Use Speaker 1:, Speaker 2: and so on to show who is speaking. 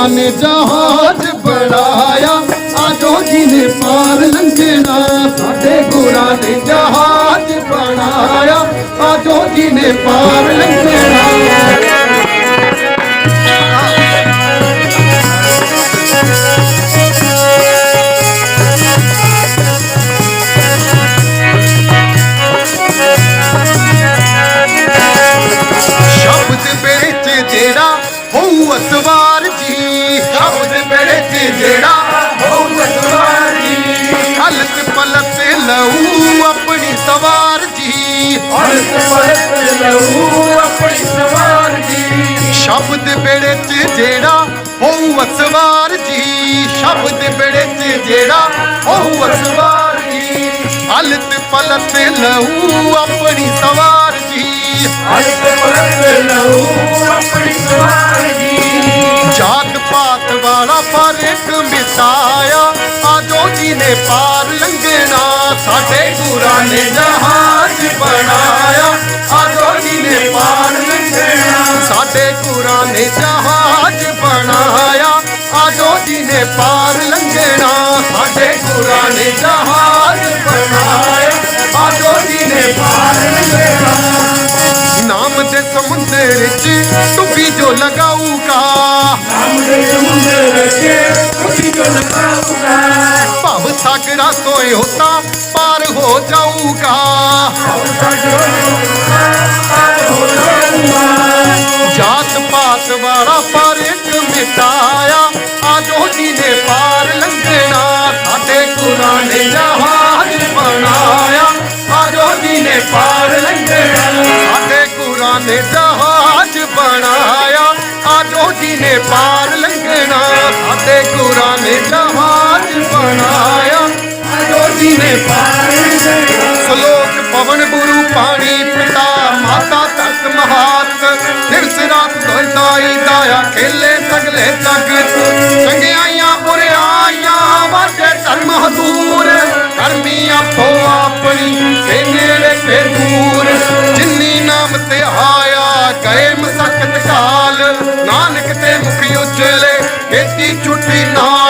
Speaker 1: ਗੁਰਾਂ ਨੇ ਜਹਾਜ਼ ਬਣਾਇਆ। ਆਜੋ ਜੀ ਨੇ ਪਾਰ ਲੰਘਣਾ ਸਾਡੇ ਗੁਰਾਂ ਨੇ ਜਹਾਜ਼ ਬਣਾਇਆ। ਆਜੋ ਜੀ ਨੇ ਪਾਰ ਲੰਘਣਾ ਸ਼ਬਦ ਬੇੜੇ 'ਚ ਜਿਹੜਾ ਸ਼ਬਦ ਬੇੜੇ 'ਚ ਜਿਹੜਾ ਹੋਊ ਅਸਵਾਰ ਜੀ ਹਲਤ ਪਲਤ ਆਪਣੀ ਸਵਾਰ
Speaker 2: ਲਹੂ ਆਪਣੀ ਸਵਾਰ
Speaker 1: ਸ਼ਬਦ ਬੇੜੇ 'ਚ ਜਿਹੜਾ ਹੋਊ ਅਸਵਾਰ ਜੀ। ਸ਼ਬਦ ਬੇੜੇ 'ਚ ਜਿਹੜਾ ਹੋਊ ਅਸਵਾਰ ਜੀ। ਹਲਤ ਪਲਤ ਆਪਣੀ ਆਜੋ ਨੇ ਪਾਰ ਲੰਘਣਾ ਸਾਡੇ ਗੁਰਾਂ ਨੇ ਜਹਾਜ਼ ਬਣਾਇਆ। ਆਜੋ ਨੇ ਪਾਰ ਲੰਘਣਾ ਸਾਡੇ ਗੁਰਾਂ ਨੇ ਜਹਾਜ਼ ਬਣਾਇਆ। ਆਜੋ ਜੀ ਨੇ ਪਾਰ ਲੰਘਣਾ ਸਾਡੇ ਗੁਰਾਂ ਨੇ ਜਹਾਜ਼ ਬਣਾਇਆ। ਆਜੋ ਜੀ ਨੇ ਪਾਰ ਲੰਘਣਾ ਨਾਮ ਦੇ ਸਮੁੰਦਰ 'ਚ ਡੁੱਬੀ ਜੋ ਲਗਾਊਗਾ।
Speaker 2: ਸਾਹਮਣੇ ਸਮੁੰਦਰ ਕੇ
Speaker 1: ਸਾਗਰਾਂ ਤੋਂ ਇਹੋ ਤਾਂ ਪਾਰ ਹੋ ਜਾਊਗਾ। ਜਾਤ ਪਾਤ ਵਾਲਾ ਫ਼ਰਕ ਮਿਟਾਇਆ ਆਜੋ ਜੀ ਨੇ ਪਾਰ ਲੰਘਣਾ। ਸਾਡੇ ਗੁਰਾਂ ਨੇ ਜਹਾਜ਼ ਬਣਾਇਆ ਆਜੋ ਜੀ ਨੇ ਪਾਰ ਲੰਘਣਾ। ਸਾਡੇ ਗੁਰਾਂ ਨੇ ਜਹਾਜ਼ ਬਣਾਇਆ ਆਜੋ ਜੀ ਨੇ ਪਵਨ ਗੁਰੂ ਪਾਣੀ ਪਿਤਾ ਮਾਤਾ ਤੱਕ ਮਹਾਤ ਦਿਵਸ ਰਾਤ ਦੋਇਦਾਈ ਦਾਇਆ ਖੇਲੇ ਸਗਲੇ ਜਗਤ ਚੰਗਿਆਈਆਂ, ਬੁਰਿਆਈਆਂ, ਵਾਜੇ ਧਰਮ ਹਦੂਰ ਕਰਮੀ ਆਪੋ ਆਪਣੀ ਤੇ ਨੇੜੇ ਫੇਰ ਦੂਰ। ਜਿੰਨੀ ਨਾਮ ਤੇ ਆਇਆ, ਗਏ ਮਸਕਤ ਕਾਲ। ਨਾਨਕ ਤੇ ਮੁਖੀ ਉਜਲੇ ਖੇਤੀ ਛੁੱਟੀ ਨਾਲ।